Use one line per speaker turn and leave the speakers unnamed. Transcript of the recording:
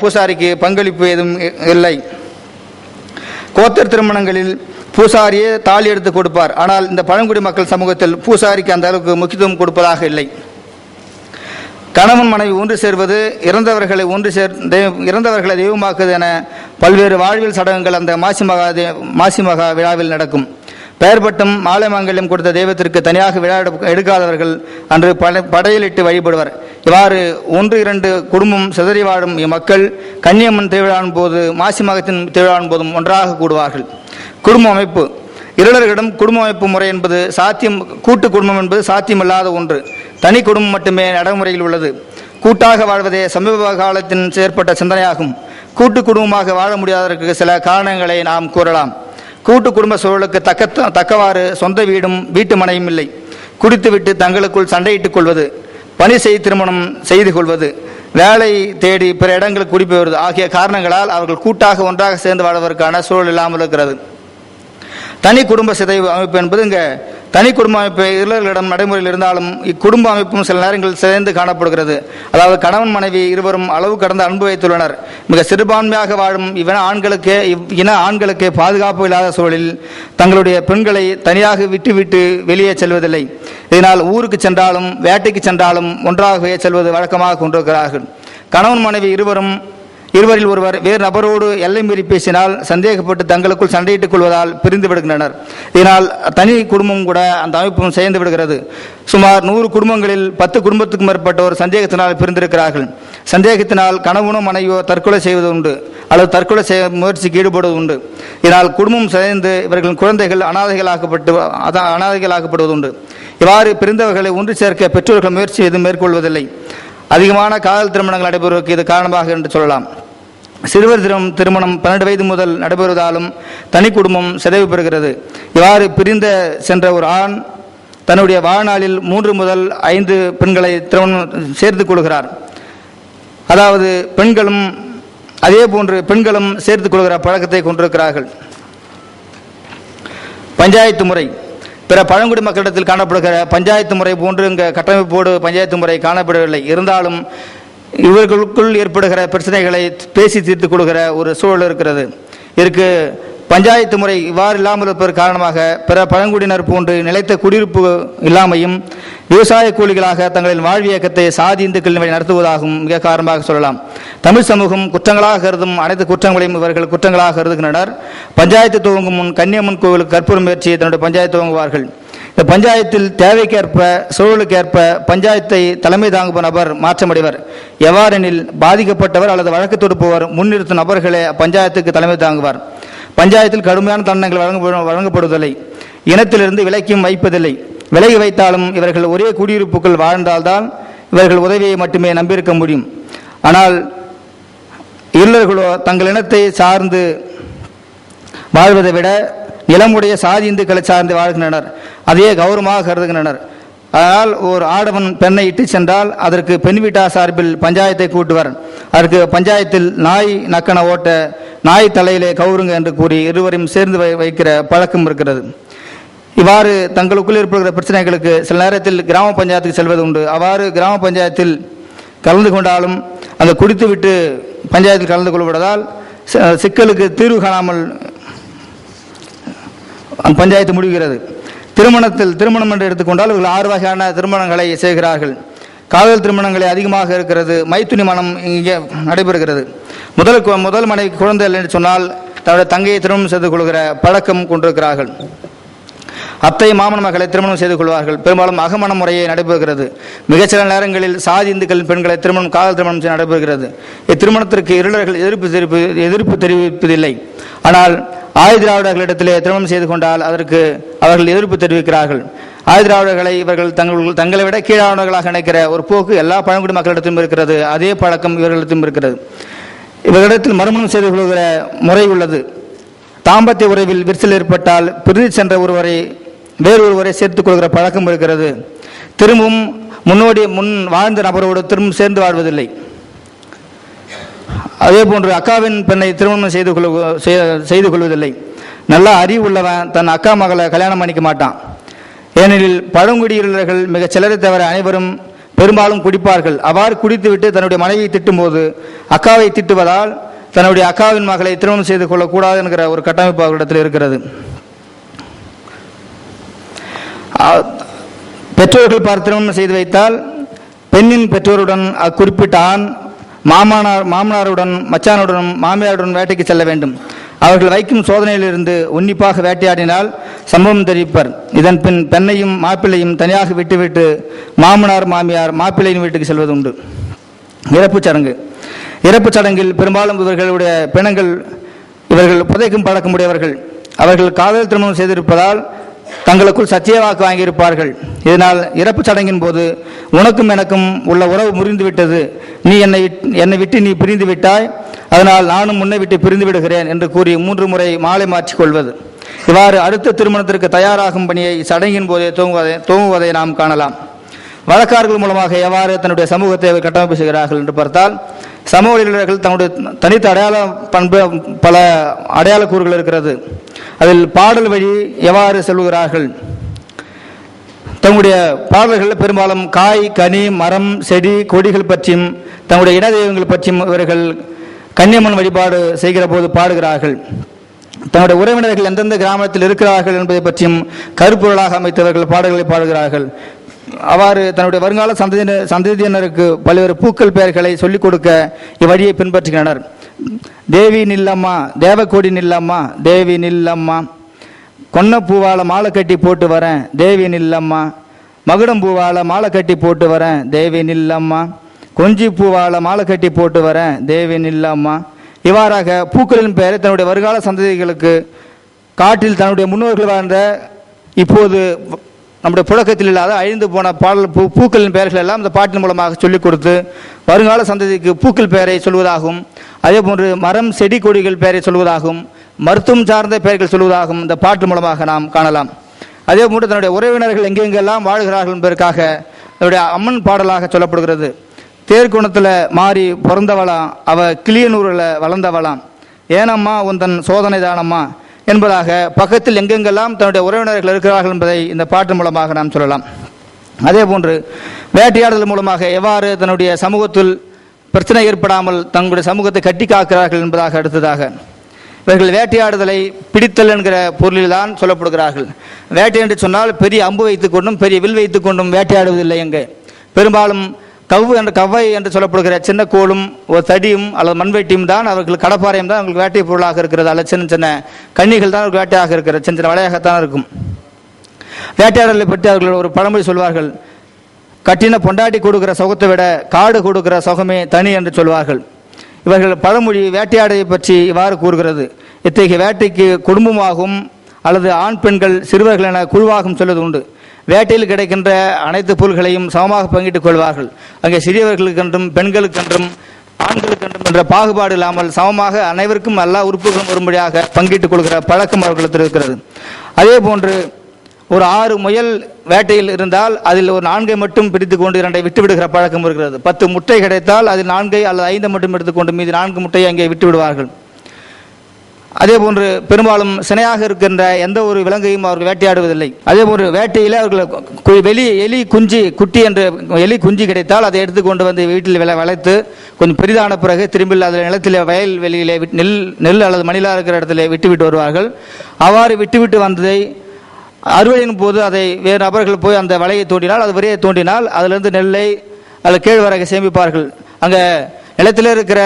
பூசாரிக்கு பங்களிப்பு எதுவும் இல்லை. கோத்தர் திருமணங்களில் பூசாரியே தாலி எடுத்து கொடுப்பார். ஆனால் இந்த பழங்குடி மக்கள் சமூகத்தில் பூசாரிக்கு அந்த அளவுக்கு முக்கியத்துவம் கொடுப்பதாக இல்லை. கணவன் மனைவி ஒன்று சேர்வது இறந்தவர்களை ஒன்று சேர் இறந்தவர்களை தெய்வமாக்குவது என பல்வேறு வாழ்வியல் சடங்குகள் அந்த மாசி மகா மாசி மகா விழாவில் நடக்கும். பெயர் பட்டும் மாலை மாங்கல்யம் கொடுத்த தெய்வத்திற்கு தனியாக விழா எடுக்க- எடுக்காதவர்கள் அன்று பட படையலிட்டு வழிபடுவர். இவ்வாறு ஒன்று இரண்டு குடும்பம் சிதறி வாழும் இம்மக்கள் கன்னியம்மன் திருவிழாவின் போது மாசி மகத்தின் திருவிழாவின் போதும் ஒன்றாக கூடுவார்கள். குடும்ப அமைப்பு. இருளர்களிடம் குடும்ப அமைப்பு முறை என்பது சாத்தியம் கூட்டு குடும்பம் என்பது சாத்தியமில்லாத ஒன்று. தனி குடும்பம் மட்டுமே நடைமுறையில் உள்ளது. கூட்டாக வாழ்வதே சமீப காலத்தின் ஏற்பட்ட சிந்தனையாகும். கூட்டு குடும்பமாக வாழ முடியாததற்கு சில காரணங்களை நாம் கூறலாம். கூட்டு குடும்ப சூழலுக்கு தக்க தக்கவாறு சொந்த வீடும் வீட்டு மனையும் இல்லை. குடித்துவிட்டு தங்களுக்குள் சண்டையிட்டுக் கொள்வது பணி செய்து திருமணம் செய்து கொள்வது வேலை தேடி பிற இடங்களுக்கு குடிபெயர்வது ஆகிய காரணங்களால் அவர்கள் கூட்டாக ஒன்றாக சேர்ந்து வாழ்வதற்கான சூழல் இல்லாமல் இருக்கிறது. தனி குடும்ப சிதைவு அமைப்பு என்பது இங்கே தனி குடும்ப அமைப்பு இருவர்களிடம் நடைமுறையில் இருந்தாலும் இக்குடும்ப அமைப்பும் சில நேரங்களில் சிதைந்து காணப்படுகிறது. அதாவது கணவன் மனைவி இருவரும் அளவு கடந்த அன்பு வைத்துள்ளனர். மிக சிறுபான்மையாக வாழும் இவன ஆண்களுக்கே இவ் இன ஆண்களுக்கே பாதுகாப்பு இல்லாத சூழலில் தங்களுடைய பெண்களை தனியாக விட்டுவிட்டு வெளியே செல்வதில்லை. இதனால் ஊருக்கு சென்றாலும் வேட்டைக்கு சென்றாலும் ஒன்றாகவே செல்வது வழக்கமாக கொண்டிருக்கிறார்கள். கணவன் மனைவி இருவரும் இருவரில் ஒருவர் வேறு நபரோடு எல்லை மீறி பேசினால் சந்தேகப்பட்டு தங்களுக்குள் சண்டையிட்டுக் கொள்வதால் பிரிந்து விடுகின்றனர். இதனால் தனி குடும்பம் கூட அந்த அமைப்பும் சேர்ந்து விடுகிறது. சுமார் நூறு குடும்பங்களில் பத்து குடும்பத்துக்கும் மேற்பட்டோர் சந்தேகத்தினால் பிரிந்திருக்கிறார்கள். சந்தேகத்தினால் கணவனோ மனைவியோ தற்கொலை செய்வது உண்டு. அல்லது தற்கொலை செய்ய முயற்சிக்கு ஈடுபடுவது உண்டு. இதனால் குடும்பம் சேர்ந்து இவர்களின் குழந்தைகள் அனாதைகளாக்கப்பட்டு அதான் அனாதைகளாக்கப்படுவது உண்டு. இவ்வாறு பிரிந்தவர்களை ஒன்று சேர்க்க பெற்றோர்கள் முயற்சி எதுவும் மேற்கொள்வதில்லை. அதிகமான காதல் திருமணங்கள் நடைபெறுவதற்கு இது காரணமாக என்று சொல்லலாம். சிறுவர் திரும் திருமணம் பன்னெண்டு வயது முதல் நடைபெறுவதாலும் தனி குடும்பம் சிதைவு பெறுகிறது. இவ்வாறு பிரிந்த சென்ற ஒரு ஆண் தன்னுடைய வாழ்நாளில் மூன்று முதல் ஐந்து பெண்களை திருமணம் சேர்த்து கொள்கிறார். அதாவது பெண்களும் அதே போன்று பெண்களும் சேர்த்துக் கொள்கிற பழக்கத்தை கொண்டிருக்கிறார்கள். பஞ்சாயத்து முறை. பிற பழங்குடி மக்களிடத்தில் காணப்படுகிற பஞ்சாயத்து முறை போன்று இங்கே கட்டமைப்போடு பஞ்சாயத்து முறை காணப்படவில்லை. இருந்தாலும் இவர்களுக்குள் ஏற்படுகிற பிரச்சனைகளை பேசி தீர்த்து கொடுக்கிற ஒரு சூழல் இருக்கிறது. இதற்கு பஞ்சாயத்து முறை இவ்வாறு இல்லாமல் இருப்பதற்கு காரணமாக பிற பழங்குடியினர் போன்று நிலைத்த குடியிருப்பு இல்லாமையும் விவசாய கூலிகளாக தங்களின் வாழ்வு இயக்கத்தை சாதி இந்துக்கள் வழி நடத்துவதாகவும் மிக காரணமாக சொல்லலாம். தமிழ் சமூகம் குற்றங்களாக கருதும் அனைத்து குற்றங்களையும் இவர்கள் குற்றங்களாக கருதுகின்றனர். பஞ்சாயத்து துவங்கும் முன் கன்னியம்மன் கோவிலுக்கு கற்பூர முயற்சியை தன்னுடைய பஞ்சாயத்து துவங்குவார்கள். இந்த பஞ்சாயத்தில் தேவைக்கேற்ப சூழலுக்கேற்ப பஞ்சாயத்தை தலைமை தாங்கும் நபர் மாற்றமடைவர். எவ்வாறெனில் பாதிக்கப்பட்டவர் அல்லது வழக்கு தொடுப்பவர் முன்னிறுத்தும் நபர்களே பஞ்சாயத்துக்கு தலைமை தாங்குவார். பஞ்சாயத்தில் கடுமையான தண்டனைகள் வழங்க வழங்கப்படுவதில்லை. இனத்திலிருந்து விலக்கியும் வைப்பதில்லை. விலகி வைத்தாலும் இவர்கள் ஒரே குடியிருப்புக்குள் வாழ்ந்தால்தான் இவர்கள் உதவியை மட்டுமே நம்பியிருக்க முடியும். ஆனால் இருளர்களோ தங்கள் இனத்தை சார்ந்து வாழ்வதை விட நிலமுடைய சாதி இந்துக்களை சார்ந்து வாழ்கின்றனர். அதையே கௌரவமாக கருதுகின்றனர். அதனால் ஒரு ஆடவன் பெண்ணை இட்டு சென்றால் அதற்கு பெண் வீட்டார் சார்பில் பஞ்சாயத்தை கூட்டுவர். அதற்கு பஞ்சாயத்தில் நாய் நக்கன ஓட்ட நாய் தலையிலே கவுருங்க என்று கூறி இருவரையும் சேர்ந்து வை- வைக்கிற பழக்கம் இருக்கிறது. இவ்வாறு தங்களுக்குள் ஏற்படுகிற பிரச்சனைகளுக்கு சில நேரத்தில் கிராம பஞ்சாயத்துக்கு செல்வது உண்டு. அவ்வாறு கிராம பஞ்சாயத்தில் கலந்து கொண்டாலும் அந்த குடித்துவிட்டு பஞ்சாயத்தில் கலந்து கொள்வதால் சிக்கலுக்கு தீர்வு காணாமல் பஞ்சாயத்து முடிகிறது. திருமணத்தில் திருமணம் என்று எடுத்துக்கொண்டால் இவர்கள் ஆறு வகையான திருமணங்களை செய்கிறார்கள். காதல் திருமணங்களை அதிகமாக இருக்கிறது. மைத்துனி மனம் இங்கே நடைபெறுகிறது. முதல் முதல் மனை குழந்தை என்று சொன்னால் தன்னுடைய தங்கையை திருமணம் செய்து கொள்கிற பழக்கம் கொண்டிருக்கிறார்கள். அத்தை மாமன் மகளை திருமணம் செய்து கொள்வார்கள். பெரும்பாலும் அகமண முறையை நடைபெறுகிறது. மிகச்சில நேரங்களில் சாதி இந்துக்களின் பெண்களை திருமணம் காதல் திருமணம் செய்ய நடைபெறுகிறது. இத்திருமணத்திற்கு இருளர்கள் எதிர்ப்பு தெரிவிப்பு எதிர்ப்பு தெரிவிப்பதில்லை. ஆனால் ஆயுதிராவிடர்களிடத்திலே திருமணம் செய்து கொண்டால் அதற்கு அவர்கள் எதிர்ப்பு தெரிவிக்கிறார்கள். ஆயுதிராவிடர்களை இவர்கள் தங்கள் தங்களை விட கீழானவர்களாக நினைக்கிற ஒரு போக்கு எல்லா பழங்குடி மக்களிடத்திலும் இருக்கிறது. அதே பழக்கம் இவர்களிடத்திலும் இருக்கிறது. இவர்களிடத்தில் மறுமணம் செய்து கொள்கிற முறை உள்ளது. தாம்பத்திய உறவில் விரிசல் ஏற்பட்டால் பிரிந்து சென்ற ஒருவரை வேறொருவரை சேர்த்துக் கொள்கிற பழக்கம் இருக்கிறது. திரும்பவும் முன்னோடி முன் வாழ்ந்த நபரோடு திரும்ப சேர்ந்து வாழ்வதில்லை. அதே போன்று அக்காவின் பெண்ணை திருமணம் செய்து கொள்ள செய்ய- செய்து கொள்வதில்லை. நல்ல அறிவு உள்ளவன் தன் அக்கா மகளை கல்யாணம் பண்ணிக்க மாட்டான். ஏனெனில் பழங்குடியினர்கள் மிகச் சிலரை தவிர அனைவரும் பெரும்பாலும் குடிப்பார்கள். அவ்வாறு குடித்துவிட்டு தன்னுடைய மனைவியை திட்டும்போது அக்காவை திட்டுவதால் தன்னுடைய அக்காவின் மகளை திருமணம் செய்து கொள்ளக்கூடாது என்கிற ஒரு கட்டமைப்பு அவர்களிடத்தில் இருக்கிறது. பெற்றோர்கள் பார்த்து திருமணம் செய்து வைத்தால் பெண்ணின் பெற்றோருடன் அக்குறிப்பிட்ட ஆண் மாமனார் மாமனாருடன் மச்சானுடன் மாமியாருடன் வேட்டைக்கு செல்ல வேண்டும். அவர்கள் வைக்கும் சோதனையிலிருந்து உன்னிப்பாக வேட்டையாடினால் சம்பவம் தெரிவிப்பர். இதன் பின் பெண்ணையும் மாப்பிள்ளையும் தனியாக விட்டுவிட்டு மாமனார் மாமியார் மாப்பிள்ளையின் வீட்டுக்கு செல்வது உண்டு இறப்புச் சடங்கு. இறப்புச் சடங்கில் பெரும்பாலும் இவர்களுடைய பிணங்கள் இவர்கள் புதைக்கும் பழக்கமுடையவர்கள் அவர்கள் காதல் திருமணம் செய்திருப்பதால் தங்களுக்குள் சத்திய வாக்கு வாங்கியிருப்பார்கள். இதனால் இறப்பு சடங்கின் போது உனக்கும் எனக்கும் உள்ள உறவு முறிந்து விட்டது நீ என்னை விட்- என்னை விட்டு நீ பிரிந்து விட்டாய். அதனால் நானும் உன்னை விட்டு பிரிந்து விடுகிறேன் என்று கூறி மூன்று முறை மாலை மாற்றிக் கொள்வது. இவ்வாறு அடுத்த திருமணத்திற்கு தயாராகும் பணியை சடங்கின் போதே துவங்குவதை துவங்குவதை நாம் காணலாம். வழக்கார்கள் மூலமாக எவ்வாறு தன்னுடைய சமூகத்தை அவர் கட்டமைப்பு செய்கிறார்கள் என்று பார்த்தால் சமூக இளைஞர்கள் தன்னுடைய தனித்த அடையாள பண்பு பல அடையாள கூறுகள் இருக்கிறது. அதில் பாடல் வழி எவ்வாறு செல்கிறார்கள் தங்களுடைய பாடல்களில் பெரும்பாலும் காய் கனி மரம் செடி கொடிகள் பற்றியும் தங்களுடைய இன தெய்வங்கள் பற்றியும் இவர்கள் கன்னியம்மன் வழிபாடு செய்கிற போது பாடுகிறார்கள். தங்களுடைய உறவினர்கள் எந்தெந்த கிராமத்தில் இருக்கிறார்கள் என்பதை பற்றியும் கருப்பொருளாக அமைத்தவர்கள் பாடல்களை பாடுகிறார்கள். அவ்வாறு தன்னுடைய வருங்கால சந்ததியினர் சந்ததியினருக்கு பல்வேறு பூக்கள் பெயர்களை சொல்லிக் கொடுக்க இவ்வழியை பின்பற்றுகின்றனர். தேவி நில்லம்மா தேவக்கோடி நில்லம்மா தேவி நில்லம்மா. கொன்ன பூவால மாலை கட்டி போட்டு வரேன். தேவி நில்லம்மா. மகுடம் பூவால் மாலை கட்டி போட்டு வரேன். தேவி நில்லம்மா. கொஞ்சி பூவால் மாலை கட்டி போட்டு வரேன். தேவி நில்லம்மா. இவ்வாறாக பூக்களின் பெயரை தன்னுடைய வருங்கால சந்ததிகளுக்கு காட்டில் தன்னுடைய முன்னோர்கள் வாழ்ந்த இப்போது நம்முடைய புழக்கத்தில் இல்லாத அழிந்து போன பாடல் பூ பூக்களின் பெயர்கள் எல்லாம் இந்த பாட்டின் மூலமாக சொல்லிக் கொடுத்து வருங்கால சந்ததிக்கு பூக்கள் பெயரை சொல்வதாகவும் அதே போன்று மரம் செடி கொடிகள் பெயரை சொல்வதாகவும் மருத்துவம் சார்ந்த பெயர்கள் சொல்வதாகவும் இந்த பாட்டு மூலமாக நாம் காணலாம். அதே போன்று தன்னுடைய உறவினர்கள் எங்கெங்கெல்லாம் வாழ்கிறார்கள் என்பதற்காக தன்னுடைய அம்மன் பாடலாக சொல்லப்படுகிறது. தேர்குணத்தில் மாறி பிறந்தவளாம் அவ கிளியனூரில் வளர்ந்தவளாம் ஏனம்மா உந்தன் சோதனை தானம்மா? என்பதாக பக்கத்தில் எங்கெங்கெல்லாம் தன்னுடைய உறவினர்கள் இருக்கிறார்கள் என்பதை இந்த பாட்டு மூலமாக நாம் சொல்லலாம். அதே போன்று வேட்டையாடுதல் மூலமாக எவ்வாறு தன்னுடைய சமூகத்தில் பிரச்சனை ஏற்படாமல் தங்களுடைய சமூகத்தை கட்டி காக்கிறார்கள் என்பதாக அடுத்ததாக இவர்கள் வேட்டையாடுதலை பிடித்தல் என்கிற பொருளில்தான் சொல்லப்படுகிறார்கள். வேட்டை என்று சொன்னால் பெரிய அம்பு வைத்துக் கொண்டும் பெரிய வில் வைத்துக் கொண்டும் வேட்டையாடுவதில்லை எங்கே பெரும்பாலும் கவ்வு என்ற கவ்வை என்று சொல்லப்படுகிற சின்ன கோலும் ஒரு தடியும் அல்லது மண்வெட்டியும் தான் அவர்கள் கடப்பாறையும் தான் அவங்களுக்கு வேட்டை பொருளாக இருக்கிறது. அல்லது சின்ன சின்ன கன்னிகள் தான் அவர்கள் வேட்டையாக இருக்கிறது. சின்ன சின்ன வலையாகத்தான் இருக்கும். வேட்டையாடலை பற்றி அவர்கள் ஒரு பழமொழி சொல்வார்கள். கட்டின பொண்டாட்டி கொடுக்கிற சுகத்தை விட காடு கொடுக்கிற சுகமே தனி என்று சொல்வார்கள். இவர்கள் பழமொழி வேட்டையாடையை பற்றி இவ்வாறு கூறுகிறது. இத்தகைய வேட்டைக்கு குடும்பமாகவும் அல்லது ஆண் பெண்கள் சிறுவர்கள் என குழுவாகவும் சொல்வது உண்டு. வேட்டையில் கிடைக்கின்ற அனைத்து பொருள்களையும் சமமாக பங்கிட்டுக் கொள்வார்கள். அங்கே சிறியவர்களுக்கென்றும் பெண்களுக்கென்றும் ஆண்களுக்கென்றும் என்ற பாகுபாடு இல்லாமல் சமமாக அனைவருக்கும் எல்லா உறுப்புகளும் வரும்படியாக பங்கிட்டுக் கொள்கிற பழக்கம் அவர்களிடத்தில் இருக்கிறது. அதே போன்று ஒரு ஆறு முயல் வேட்டையில் இருந்தால் அதில் ஒரு நான்கை மட்டும் பிடித்து கொண்டு இரண்டை விட்டு விடுகிற பழக்கம் இருக்கிறது. பத்து முட்டை கிடைத்தால் அதில் நான்கை அல்லது ஐந்தை மட்டும் எடுத்துக்கொண்டு மீது நான்கு முட்டையை அங்கே விட்டு விடுவார்கள் அதே போன்று பெரும்பாலும் சினையாக இருக்கின்ற எந்த ஒரு விலங்கையும் அவர்கள் வேட்டையாடுவதில்லை. அதே போன்று வேட்டையில் அவர்கள் வெளி எலி குஞ்சு குட்டி என்று எலி குஞ்சு கிடைத்தால் அதை எடுத்துக்கொண்டு வந்து வீட்டில் விளை வளைத்து கொஞ்சம் பெரிதான பிறகு திரும்பி அதில் நிலத்திலே வயல் வெளியிலே நெல் நெல் அல்லது மணிலா இருக்கிற இடத்துல விட்டுவிட்டு வருவார்கள். அவ்வாறு விட்டுவிட்டு வந்ததை அறுவடையின் போது அதை வேறு நபர்கள் போய் அந்த வலையை தோண்டினால் அது விரையை தோண்டினால் அதிலிருந்து நெல்லை அதில் கேழ்வரகை சேமிப்பார்கள். அங்கே நிலத்தில் இருக்கிற